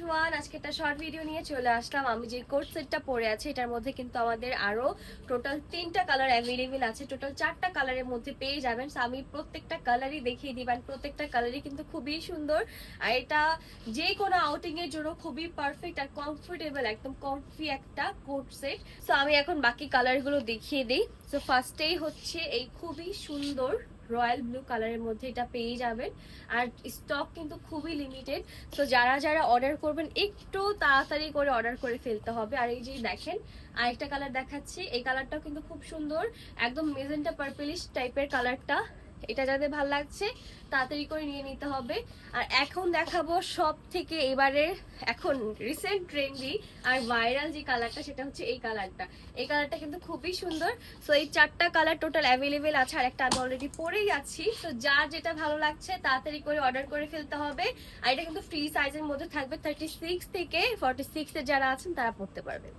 Everyone, আজকে একটা short video নিয়ে চলে আসলাম। আমি যে কোট সেটটা পরে আছি, এটার মধ্যে কিন্তু আমাদের আরও টোটাল তিনটা কালার অ্যাভেলেবেল আছে। টোটাল চারটা কালারের মধ্যে পেয়ে যাবেন। আমি প্রত্যেকটা কালারই দেখিয়ে দিবেন প্রত্যেকটা কালারই কিন্তু খুবই সুন্দর। আর এটা যে কোনো আউটিং এর জন্য খুবই পারফেক্ট আর কমফোর্টেবল একদম কমফি একটা কোট সেট সো আমি এখন বাকি কালারগুলো দেখিয়ে দিই। সো ফার্স্টেই হচ্ছে এই খুবই সুন্দর রয়্যাল ব্লু কালারের মধ্যে এটা পেয়ে যাবেন। আর স্টক কিন্তু খুবই লিমিটেড তো যারা যারা অর্ডার করবেন, একটু তাড়াতাড়ি করে অর্ডার করে ফেলতে হবে। আর এই যে দেখেন, আরেকটা কালার দেখাচ্ছি। এই কালারটাও কিন্তু খুব সুন্দর। একদম মেজেন্টা পার্পেলিশ টাইপের কালারটা এটা যাদের ভালো লাগছে, তাড়াতাড়ি করে নিয়ে নিতে হবে। আর এখন দেখাবো সব থেকে এবারে এখন রিসেন্ট ট্রেন্ডি আর ভাইরাল যে কালারটা সেটা হচ্ছে এই কালারটা এই কালারটা কিন্তু খুবই সুন্দর। সো এই চারটা কালার টোটাল অ্যাভেলেবেল আছে, আর একটা আমি অলরেডি পরেই আছি। তো যার যেটা ভালো লাগছে, তাড়াতাড়ি করে অর্ডার করে ফেলতে হবে। আর এটা কিন্তু ফ্রি সাইজের মধ্যে থাকবে থার্টি সিক্স থেকে ফর্টি সিক্স এর যারা আছেন, তারা পড়তে পারবেন।